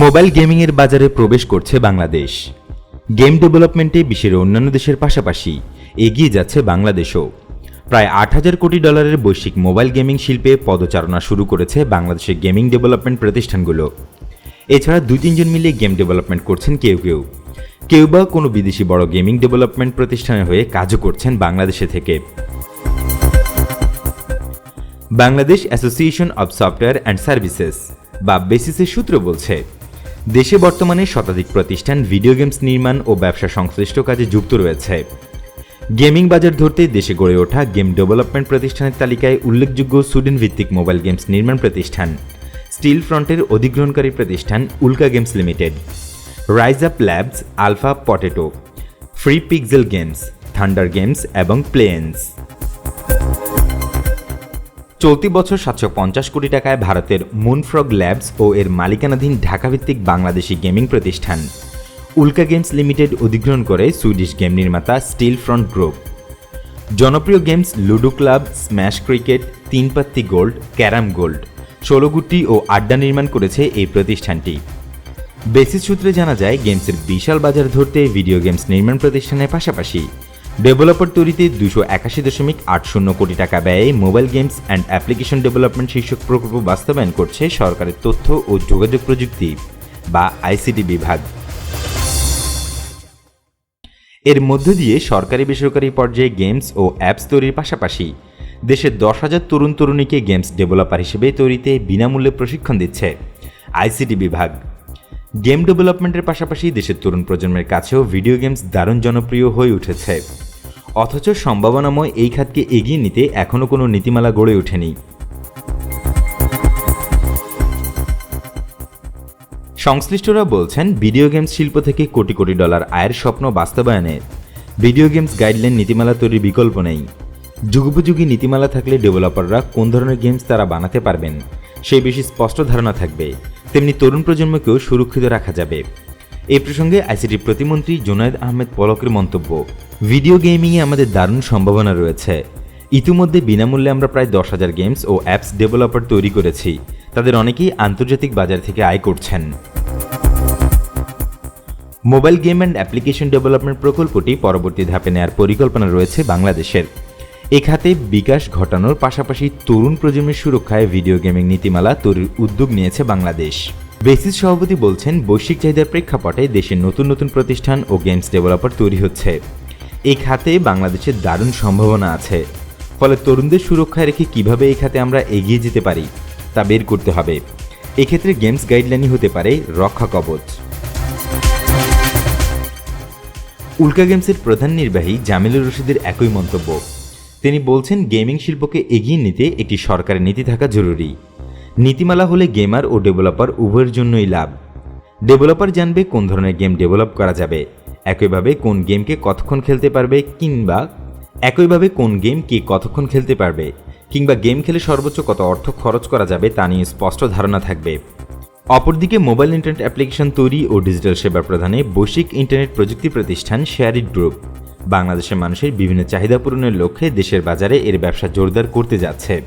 Mobile গেমিংয়ের বাজারে প্রবেশ করছে বাংলাদেশ। গেম ডেভেলপমেন্টে বিশ্বের অন্যান্য দেশের পাশাপাশি এগিয়ে যাচ্ছে বাংলাদেশও। প্রায় আট হাজার কোটি ডলারের বৈশ্বিক মোবাইল গেমিং শিল্পে পদচারণা শুরু করেছে বাংলাদেশের গেমিং ডেভেলপমেন্ট প্রতিষ্ঠানগুলো। এছাড়া দুই তিনজন মিলে গেম ডেভেলপমেন্ট করছেন কেউ কেউ। কেউ বা কোনো বিদেশি বড় গেমিং ডেভেলপমেন্ট প্রতিষ্ঠানের হয়ে কাজও করছেন বাংলাদেশে থেকে। Bangladesh association of software and services, বা বেসিসের সূত্র বলছে দেশে বর্তমানে শতাধিক প্রতিষ্ঠান ভিডিও গেমস নির্মাণ ও ব্যবসা সংশ্লিষ্ট কাজে যুক্ত রয়েছে। গেমিং বাজার ধরতে দেশে গড়ে ওঠা গেম ডেভেলপমেন্ট প্রতিষ্ঠানের তালিকায় উল্লেখযোগ্য সুইডেন ভিত্তিক মোবাইল গেমস নির্মাণ প্রতিষ্ঠান স্টিল ফ্রন্টের অধিগ্রহণকারী প্রতিষ্ঠান Ulka games limited rise up labs alpha potato free pixel games thunder games এবং প্লেন্স চলতি বছর সাতশো পঞ্চাশ কোটি টাকায় ভারতের মুনফ্রগ ল্যাবস ও এর মালিকানাধীন ঢাকাভিত্তিক বাংলাদেশি গেমিং প্রতিষ্ঠান। উল্কা গেমস লিমিটেড অধিগ্রহণ করে সুইডিশ গেম নির্মাতা স্টিল ফ্রন্ট গ্রুপ। জনপ্রিয় games ludo club, smash cricket Teen Patti gold, carrom gold, ষোলোগুটি ও আড্ডা নির্মাণ করেছে এই প্রতিষ্ঠানটি। বেসিস সূত্রে জানা যায়, গেমসের বিশাল বাজার ধরতে ভিডিও গেমস নির্মাণ প্রতিষ্ঠানের পাশাপাশি ডেভেলপার তৈরিতে দুশো একাশি দশমিক আট শূন্য কোটি টাকা ব্যয়ে mobile games and application development শীর্ষক প্রকল্প বাস্তবায়ন করছে সরকারের তথ্য ও যোগাযোগ প্রযুক্তি বা আইসিটি বিভাগ। এর মধ্য দিয়ে সরকারি বেসরকারি পর্যায়ে গেমস ও অ্যাপস তৈরির পাশাপাশি দেশের দশ হাজার তরুণ তরুণীকে গেমস ডেভেলপার হিসেবে তৈরিতে বিনামূল্যে প্রশিক্ষণ দিচ্ছে আইসিটি বিভাগ। গেম ডেভেলপমেন্টের পাশাপাশি দেশের তরুণ প্রজন্মের কাছেও ভিডিও গেমস দারুণ জনপ্রিয় হয়ে উঠেছে। অথচ সম্ভাবনাময় এই খাতকে এগিয়ে নিতে এখনও কোনো নীতিমালা গড়ে ওঠেনি। সংশ্লিষ্টরা বলছেন, ভিডিও গেমস শিল্প থেকে কোটি কোটি ডলার আয়ের স্বপ্ন বাস্তবায়নে ভিডিও গেমস গাইডলাইন নীতিমালা তৈরির বিকল্প নেই। যুগোপযোগী নীতিমালা থাকলে ডেভেলপাররা কোন ধরনের গেমস তারা বানাতে পারবেন, সেই বেশি স্পষ্ট ধারণা থাকবে। তেমনি তরুণ প্রজন্মকেও সুরক্ষিত রাখা যাবে। এই প্রসঙ্গে আইসিটি প্রতিমন্ত্রী জোনায়েদ আহমেদ পলকের মন্তব্য, ভিডিও গেমিংয়ে আমাদের দারুণ সম্ভাবনা রয়েছে। ইতিমধ্যে বিনামূল্যে আমরা প্রায় দশ হাজার গেমস ও অ্যাপস ডেভেলপার তৈরি করেছি। তাদের অনেকেই আন্তর্জাতিক বাজার থেকে আয় করছেন। Mobile game and application development প্রকল্পটি পরবর্তী ধাপে নেওয়ার পরিকল্পনা রয়েছে বাংলাদেশের। এ খাতে বিকাশ ঘটানোর পাশাপাশি তরুণ প্রজন্মের সুরক্ষায় ভিডিও গেমিং নীতিমালা তৈরির উদ্যোগ নিয়েছে বাংলাদেশ। বেসিস সভাপতি বলছেন, বৈশ্বিক চাহিদার প্রেক্ষাপটে দেশের নতুন নতুন প্রতিষ্ঠান ও গেমস ডেভেলপার তৈরি হচ্ছে। এই খাতে বাংলাদেশের দারুণ সম্ভাবনা আছে। ফলে তরুণদের সুরক্ষায় রেখে কীভাবে এই খাতে আমরা এগিয়ে যেতে পারি, তা বের করতে হবে। এক্ষেত্রে গেমস গাইডলাইনই হতে পারে রক্ষা কবচ। উল্কা গেমসের প্রধান নির্বাহী জামিলুর রশিদের একই মন্তব্য। তিনি বলছেন, গেমিং শিল্পকে এগিয়ে নিতে একটি সরকারের নীতি থাকা জরুরি। নীতিমালা হলে গেমার ও ডেভেলপার উভয়ের জন্যই লাভ। ডেভেলপার জানবে কোন ধরনের গেম ডেভেলপ করা যাবে, একইভাবে কোন গেমকে কতক্ষণ খেলতে পারবে কিংবা একইভাবে কোন গেম কে কতক্ষণ খেলতে পারবে, কিংবা গেম খেলে সর্বোচ্চ কত অর্থ খরচ করা যাবে তা নিয়ে স্পষ্ট ধারণা থাকবে। অপরদিকে মোবাইল ইন্টারনেট অ্যাপ্লিকেশন তৈরি ও ডিজিটাল সেবা প্রদানে বৈশ্বিক ইন্টারনেট প্রযুক্তি প্রতিষ্ঠান শেয়ারিট গ্রুপ বাংলাদেশের মানুষের বিভিন্ন চাহিদা পূরণের লক্ষ্যে দেশের বাজারে এর ব্যবসা জোরদার করতে যাচ্ছে।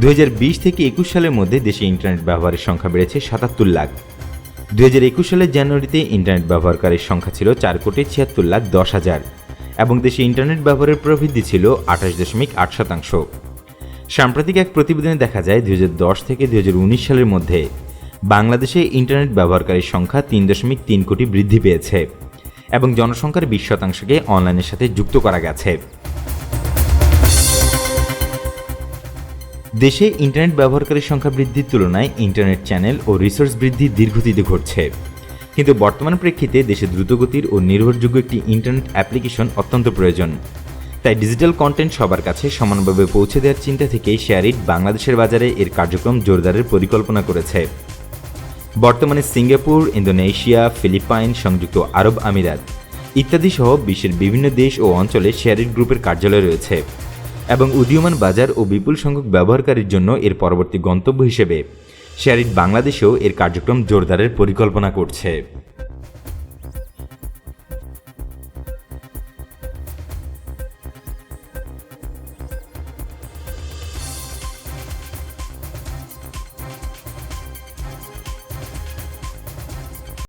দুই হাজার বিশ থেকে একুশ সালের মধ্যে দেশে ইন্টারনেট ব্যবহারের সংখ্যা বেড়েছে সাতাত্তর লাখ। দুই হাজার একুশ সালের জানুয়ারিতে ইন্টারনেট ব্যবহারকারীর সংখ্যা ছিল চার কোটি ছিয়াত্তর লাখ দশ হাজার এবং দেশে ইন্টারনেট ব্যবহারের প্রবৃদ্ধি ছিল আঠাশ দশমিক আট শতাংশ। সাম্প্রতিক এক প্রতিবেদনে দেখা যায় দুই হাজার দশ থেকে দু হাজার উনিশ সালের মধ্যে বাংলাদেশে ইন্টারনেট ব্যবহারকারীর সংখ্যা তিন দশমিক তিন কোটি বৃদ্ধি পেয়েছে এবং জনসংখ্যার বিশ শতাংশকে অনলাইনের সাথে যুক্ত করা গেছে। দেশে ইন্টারনেট ব্যবহারকারীর সংখ্যা বৃদ্ধির তুলনায় ইন্টারনেট চ্যানেল ও রিসোর্স বৃদ্ধি দীর্ঘতিতে ঘটছে। কিন্তু বর্তমান প্রেক্ষিতে দেশে দ্রুতগতির ও নির্ভরযোগ্য একটি ইন্টারনেট অ্যাপ্লিকেশন অত্যন্ত প্রয়োজন। তাই ডিজিটাল কন্টেন্ট সবার কাছে সমানভাবে পৌঁছে দেওয়ার চিন্তা থেকেই শেয়ারিট বাংলাদেশের বাজারে এর কার্যক্রম জোরদারের পরিকল্পনা করেছে। বর্তমানে সিঙ্গাপুর, ইন্দোনেশিয়া, ফিলিপাইন, সংযুক্ত আরব আমিরাত ইত্যাদি সহ বিশ্বের বিভিন্ন দেশ ও অঞ্চলে শেয়ারিট গ্রুপের কার্যালয় রয়েছে এবং উদীয়মান বাজার ও বিপুল সংখ্যক ব্যবহারকারীর জন্য এর পরবর্তী গন্তব্য হিসেবে শেয়ারিট বাংলাদেশেও এর কার্যক্রম জোরদারের পরিকল্পনা করছে।